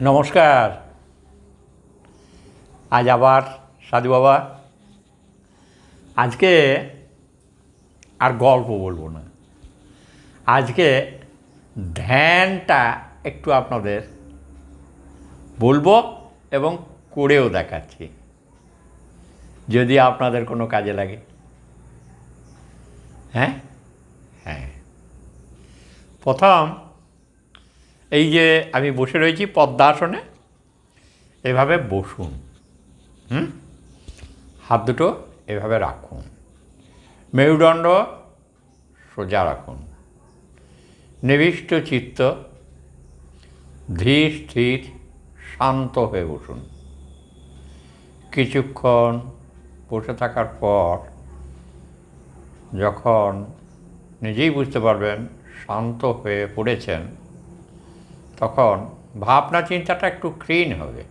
নমস্কার। আজ আবার সাধু বাবা। আজকে আর গল্প বলব না। আজকে ধ্যানটা একটু আপনাদের বলব এবং করেও দেখাচ্ছি। যদি আপনাদের কোনো কাজে লাগে। হ্যাঁ? হ্যাঁ। প্রথম এই যে আমি বসে রয়েছি পদ্মাসনে এভাবে বসুন, হুম? হাত দুটো এভাবে রাখুন, মেরুদণ্ড সোজা রাখুন, নিবিষ্ট চিত্ত ধীর স্থির শান্ত হয়ে বসুন। কিছুক্ষণ বসে থাকার পর যখন নিজেই বুঝতে পারবেন শান্ত হয়ে পড়েছেন তখন ভাবনা চিন্তাটা একটু ক্লিন হবে?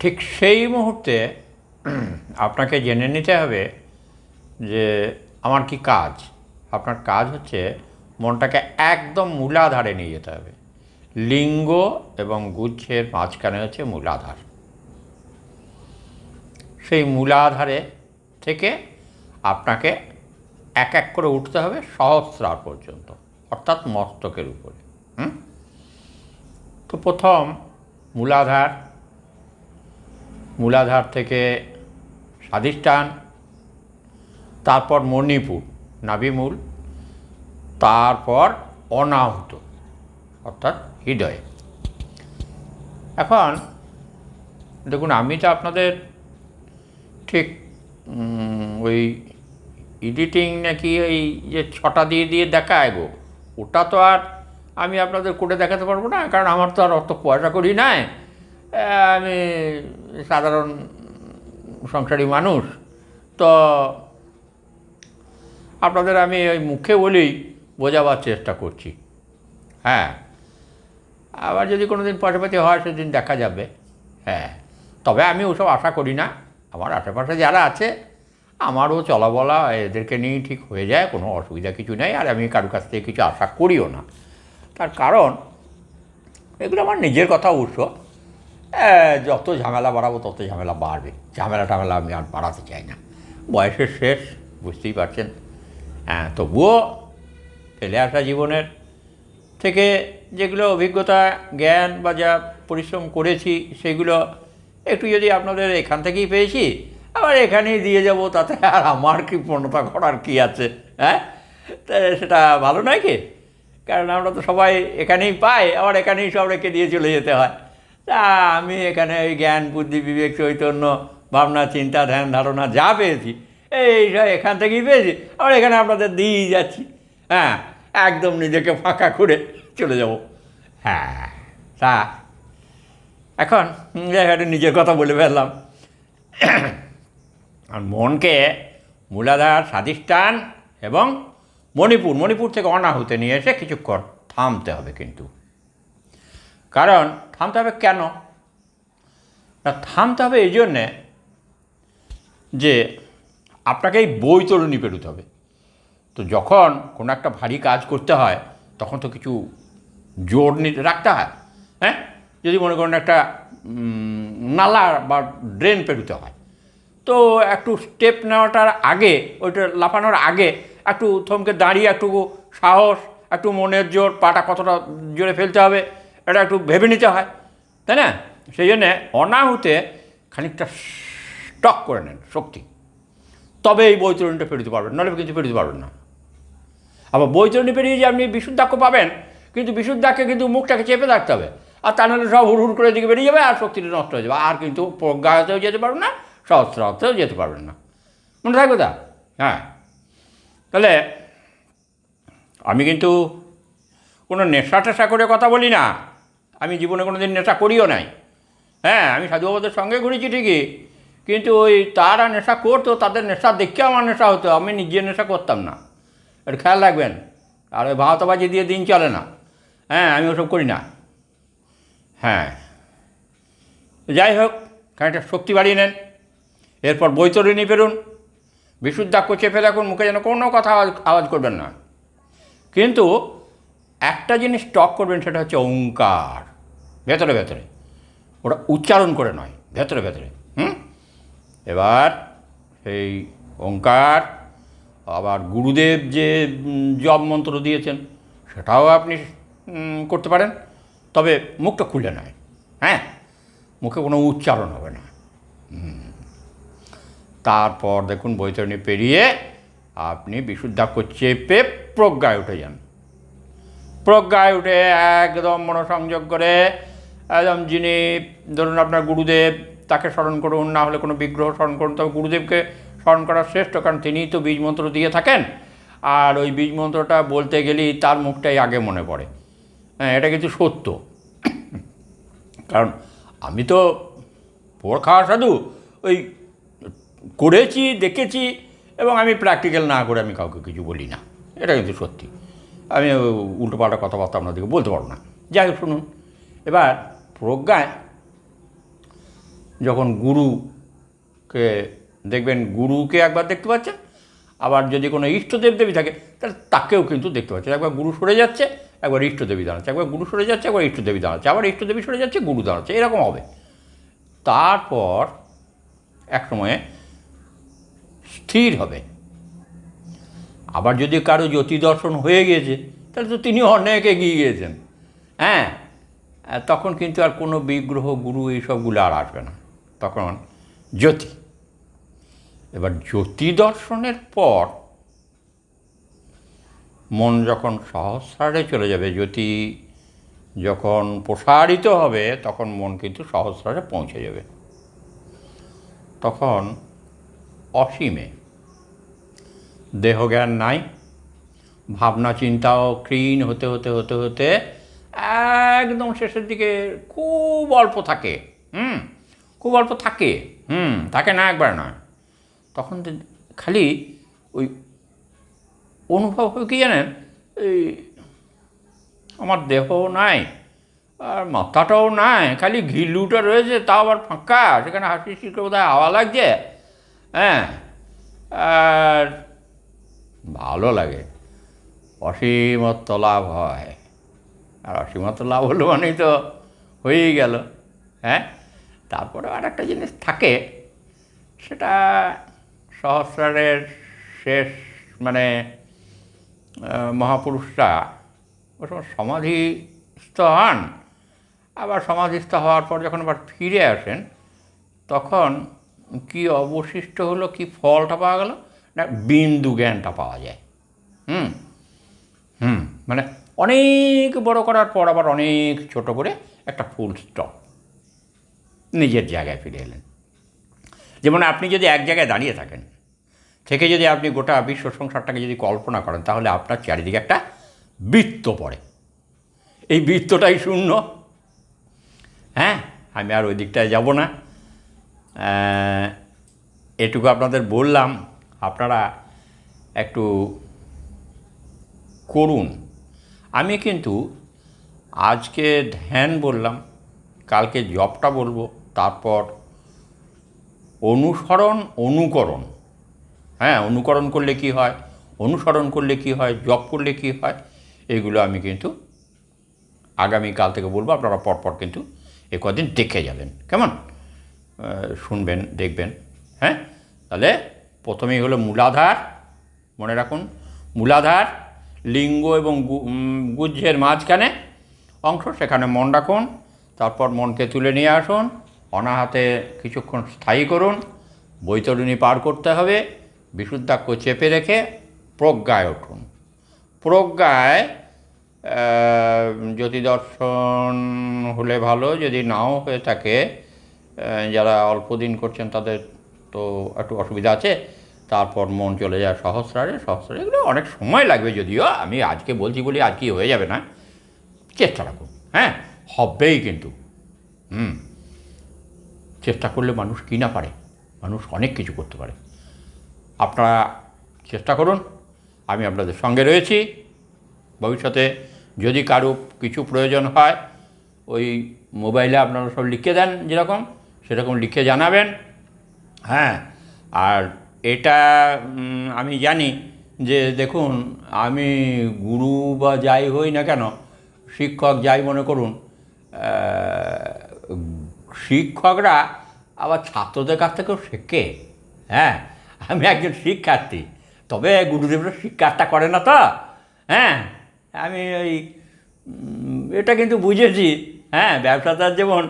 ঠিক সেই মুহূর্তে আপনাকে জেনে নিতে হবে যে আমার কি কাজ? আপনার কাজ হচ্ছে মনটাকে একদম মূলাধারে নিয়ে যেতে হবে। লিঙ্গ এবং গুচ্ছের মাঝখানে হচ্ছে মূলাধার। সেই মূলাধারে থেকে আপনাকে এক এক করে উঠতে হবে সহস্রার পর্যন্ত। অর্থাৎ মস্তকের উপরে? তো প্রথম মূলাধার মূলাধার থেকে স্বাধিষ্ঠান, তারপর মণিপুর, নাভিমূল, তারপর অনাহুত, অর্থাৎ হৃদয়ে এখন দেখুন, আমি তো আপনাদের ঠিক ওই এডিটিং নাকি ওই যে ছটা দিয়ে দিয়ে দেখায় গো ওটা তো আর আমি আপনাদের করে দেখাতে পারব না, কারণ আমার তো আর অত পয়সা করি নাই। আমি সাধারণ সংসারী মানুষ। তো আপনাদের আমি ওই মুখে বলেই বোঝাবার চেষ্টা করছি। হ্যাঁ। আবার যদি কোনো দিন পাশাপাশি হয়, সেদিন দেখা যাবে। হ্যাঁ। তবে আমি ওসব আশা করি না। আমার আশেপাশে যারা আছে আমারও চলা বলা এদেরকে নিয়েই ঠিক হয়ে যায়, কোনো অসুবিধা কিছু নেই, আর আমি কারোর কাছ থেকে কিছু আশা করিও না। তার কারণ, এগুলো আমার নিজের কথা উৎস যত ঝামেলা বাড়াবো তত ঝামেলা বাড়বে। ঝামেলা টামেলা আমি আর বাড়াতে চাই না। বয়সের শেষ, বুঝতেই পারছেন। হ্যাঁ তবুও ফেলে আসা জীবনের থেকে যেগুলো অভিজ্ঞতা, জ্ঞান বা যা পরিশ্রম করেছি, সেগুলো একটু যদি আপনাদের এখান থেকেই পেয়েছি আবার এখানেই দিয়ে যাব, তাতে আর আমার কি পূর্ণতা করার কি আছে হ্যাঁ? তা সেটা ভালো নয় কি? কারণ আমরা তো সবাই এখানেই পাই, আবার এখানেই সব রেখে দিয়ে চলে যেতে হয়। তা আমি এখানে ওই জ্ঞান, বুদ্ধি, বিবেক, চৈতন্য, ভাবনা, চিন্তা, ধ্যান, ধারণা যা পেয়েছি, এই সব এখান থেকেই পেয়েছি, আবার এখানে আপনাদের দিয়েই যাচ্ছি হ্যাঁ? একদম নিজেকে ফাঁকা করে চলে যাব হ্যাঁ? তা এখন একটু নিজের কথা বলে ফেললাম। আর মনকে মূলাধার, স্বাধিষ্ঠান এবং মণিপুর মণিপুর থেকে অনাহুতে নিয়ে এসে কিছুক্ষণ থামতে হবে কিন্তু। কারণ থামতে হবে কেন? না, থামতে হবে এই জন্যে যে আপনাকে এই বৈতরণী পেরোতে হবে। তো যখন কোনো একটা ভারী কাজ করতে হয়, তখন তো কিছু জোর রাখতে হয় হ্যাঁ? যদি মনে করেন একটা নালা বা ড্রেন পেরোতে হয় তো একটু স্টেপ নেওয়াটার আগে, ওইটা লাফানোর আগে একটু থমকে দাঁড়িয়ে, একটু সাহস, একটু মনের জোর, পাটা কতটা জোরে ফেলতে হবে, এটা একটু ভেবে নিতে হয়, তাই না? সেই জন্যে অনাহুতে খানিকটা স্টক করে নেন শক্তি। তবে এই বৈতরণীটা পেরোতে পারবেন নাহলে কিন্তু পেরোতে পারবেন না। আবার বৈতরণী পেরিয়ে যে আপনি বিশুদ্ধাক্ষ পাবেন, কিন্তু বিশুদ্ধাক্ষে কিন্তু মুখটাকে চেপে রাখতে হবে, আর তা নাহলে সব হুড় হুড় করে দিকে বেরিয়ে যাবে, আর শক্তিটা নষ্ট হয়ে যাবে, আর কিন্তু প্রজ্ঞাতেও যেতে পারবেন না সহস্রাতেও যেতে পারবেন না। মনে থাকবে তা? হ্যাঁ। তাহলে আমি কিন্তু কোনো নেশা টেশা করে কথা বলি না। আমি জীবনে কোনো দিন নেশা করিও নাই। হ্যাঁ আমি সাধু বাবাদের সঙ্গে ঘুরেছি ঠিকই। কিন্তু ওই তারা নেশা করতো, তাদের নেশা দেখে আমার নেশা হতো, আমি নিজের নেশা করতাম না। একটু খেয়াল রাখবেন, আর ওই ভাওতাবাজি দিয়ে দিন চলে না। হ্যাঁ আমি ওসব করি না। হ্যাঁ। যাই হোক, খানিকটা শক্তি বাড়িয়ে নেন। এরপর বৈতরণী পেরুন বিশুদ্ধাক্ষ চেপে রাখুন মুখে যেন কোনো কথা আওয়াজ আওয়াজ করবেন না। কিন্তু একটা জিনিস টক করবেন, সেটা হচ্ছে ওঙ্কার ভেতরে ভেতরে। ওটা উচ্চারণ করে নয়, ভেতরে ভেতরে। হুম? এবার সেই ওঙ্কার আবার গুরুদেব যে জপ মন্ত্র দিয়েছেন, সেটাও আপনি করতে পারেন। তবে মুখটা খুলে নয় হ্যাঁ? মুখে কোনো উচ্চারণ হবে না। তারপর দেখুন বৈতরণী পেরিয়ে আপনি বিশুদ্ধাক্ষ চেপে প্রজ্ঞায় উঠে যান। প্রজ্ঞায় উঠে একদম মনোসংযোগ করে, একদম যিনি ধরুন আপনার গুরুদেব, তাকে স্মরণ করুন, না হলে কোনো বিগ্রহ স্মরণ করুন, তবে গুরুদেবকে স্মরণ করা শ্রেষ্ঠ, কারণ তিনিই তো বীজ মন্ত্র দিয়ে থাকেন। আর ওই বীজ মন্ত্রটা বলতে গেলেই তার মুখটাই আগে মনে পড়ে। হ্যাঁ এটা কিন্তু সত্য। কারণ আমি তো পোড় খাওয়া সাধু ওই করেছি, দেখেছি এবং আমি প্র্যাকটিক্যাল না করে আমি কাউকে কিছু বলি না। এটা কিন্তু সত্যি। আমি উল্টোপাল্টা কথাবার্তা আপনাদেরকে বলতে পারব না। যাই হোক, শুনুন। এবার প্রজ্ঞায় যখন গুরুকে দেখবেন, গুরুকে একবার দেখতে পাচ্ছেন, আবার যদি কোনো ইষ্টদেব দেবী থাকে, তাহলে তাকেও কিন্তু দেখতে পাচ্ছেন। একবার গুরু সরে যাচ্ছে, একবার ইষ্টদেবী দাঁড়াচ্ছে। একবার গুরু সরে যাচ্ছে, একবার ইষ্টদেবী দাঁড়াচ্ছে। আবার ইষ্টদেবী সরে যাচ্ছে, গুরু দাঁড়াচ্ছে। এরকম হবে। তারপর এক সময়ে স্থির হবে। আবার যদি কারও জ্যোতি দর্শন হয়ে গিয়েছে তাহলে তো তিনি অনেক এগিয়ে গিয়েছেন হ্যাঁ তখন কিন্তু আর কোনো বিগ্রহ, গুরু এইসবগুলো আর আসবে না। তখন জ্যোতি। এবার জ্যোতি দর্শনের পর মন যখন সহস্রারে চলে যাবে, জ্যোতি যখন প্রসারিত হবে, তখন মন কিন্তু সহস্রারে পৌঁছে যাবে। তখন অসীমে। দেহজ্ঞান নাই, ভাবনা চিন্তাও ক্ষীণ হতে হতে হতে হতে একদম শেষের দিকে খুব অল্প থাকে, হুম, খুব অল্প থাকে, হুম, থাকে না একবার নয়। তখন খালি ওই অনুভব হবে কি জানেন? এই আমার দেহ নাই, আর মাথাটাও নাই, খালি ঘিলুটা রয়েছে, তাও আবার ফাঁকা, সেখানে হাসি শিখে বোধহয় হাওয়া লাগছে। হ্যাঁ আর ভালো লাগে। অসীমত্ব লাভ হয়। আর অসীমত্ব লাভ হলো মানেই তো হয়েই গেল হ্যাঁ? তারপরে আর একটা জিনিস থাকে, সেটা সহস্রারের শেষ মানে মহাপুরুষরা ওই সময় সমাধিস্থ হন। আবার সমাধিস্থ হওয়ার পর যখন আবার ফিরে আসেন, তখন কি অবশিষ্ট হলো, কি ফলটা পাওয়া গেল? না, বিন্দু জ্ঞানটা পাওয়া যায়। হুম? হুম মানে অনেক বড় করার পর আবার অনেক ছোট করে একটা ফুল স্টপ নিজের জায়গায় ফিরে এলেন। যেমন আপনি যদি এক জায়গায় দাঁড়িয়ে থাকেন, থেকে যদি আপনি গোটা বিশ্ব সংসারটাকে যদি কল্পনা করেন, তাহলে আপনার চারিদিকে একটা বৃত্ত পড়ে। এই বৃত্তটাই শূন্য। হ্যাঁ আমি আর ওই দিকটায় যাব না। এটুকু আপনাদের বললাম, আপনারা একটু করুন। আমি কিন্তু আজকে ধ্যান বললাম, কালকে জবটা বলব, তারপর অনুসরণ, অনুকরণ। হ্যাঁ অনুকরণ করলে কি হয়? অনুসরণ করলে কি হয়? জব করলে কি হয়? এগুলো আমি কিন্তু আগামীকাল থেকে বলব, আপনারা পরপর কিন্তু এ কদিন দেখে যাবেন। কেমন? শুনবেন দেখবেন হ্যাঁ? তাহলে প্রথমেই হলো মূলাধার মনে রাখুন মূলাধার লিঙ্গ এবং গু- উম, গুজ্জের মাঝখানে অংশ সেখানে মন রাখুন তারপর মনকে তুলে নিয়ে আসুন অনাহাতে কিছুক্ষণ স্থায়ী করুন বৈতরণী পার করতে হবে বিশুদ্ধাক্ষ চেপে রেখে প্রজ্ঞায় উঠুন। প্রজ্ঞায় আহ, জ্যোতি দর্শন হলে ভালো যদি নাও হয়ে থাকে যারা অল্প দিন করছেন তাদের তো একটু অসুবিধা আছে। তারপর মন চলে যায় সহস্রারে সহস্রারে এগুলো অনেক সময় লাগবে যদিও, আমি আজকে বলছি বলি আর কি হয়ে যাবে না। চেষ্টা রাখুন হ্যাঁ হবেই কিন্তু। হুম, চেষ্টা করলে মানুষ কি না পারে? মানুষ অনেক কিছু করতে পারে। আপনারা চেষ্টা করুন, আমি আপনাদের সঙ্গে রয়েছি। ভবিষ্যতে যদি কারও কিছু প্রয়োজন হয়, ওই মোবাইলে আপনারা সব লিখে দেন যেরকম। সেরকম লিখে জানাবেন। হ্যাঁ আর এটা আমি জানি যে দেখুন, আমি গুরু বা যাই হই না কেন, শিক্ষক যাই মনে করুন শিক্ষকরা আবার ছাত্রদের কাছ থেকেও শেখে। হ্যাঁ আমি একজন শিক্ষার্থী, তবে গুরুদেবরা শিক্ষাটা করে না তো। হ্যাঁ আমি ওই এটা কিন্তু বুঝেছি। হ্যাঁ ব্যবসাদার যেমন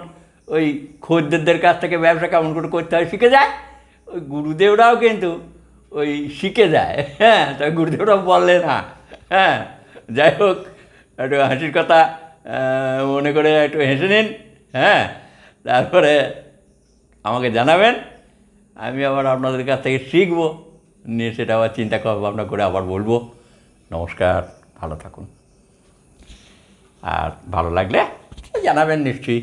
ওই খদ্দেরদের কাছ থেকে ব্যবসা কেমন করে করতে হয়, শিখে যায়? ওই গুরুদেবরাও কিন্তু ওই শিখে যায়। হ্যাঁ তবে গুরুদেবরাও বললে না। হ্যাঁ যাই হোক, একটু হাসির কথা মনে করে একটু হেসে নিন। হ্যাঁ তারপরে আমাকে জানাবেন, আমি আবার আপনাদের কাছ থেকে শিখব। নিয়ে সেটা আবার চিন্তা ভাবনা করে আবার বলব। নমস্কার, ভালো থাকুন। আর ভালো লাগলে জানাবেন নিশ্চয়ই।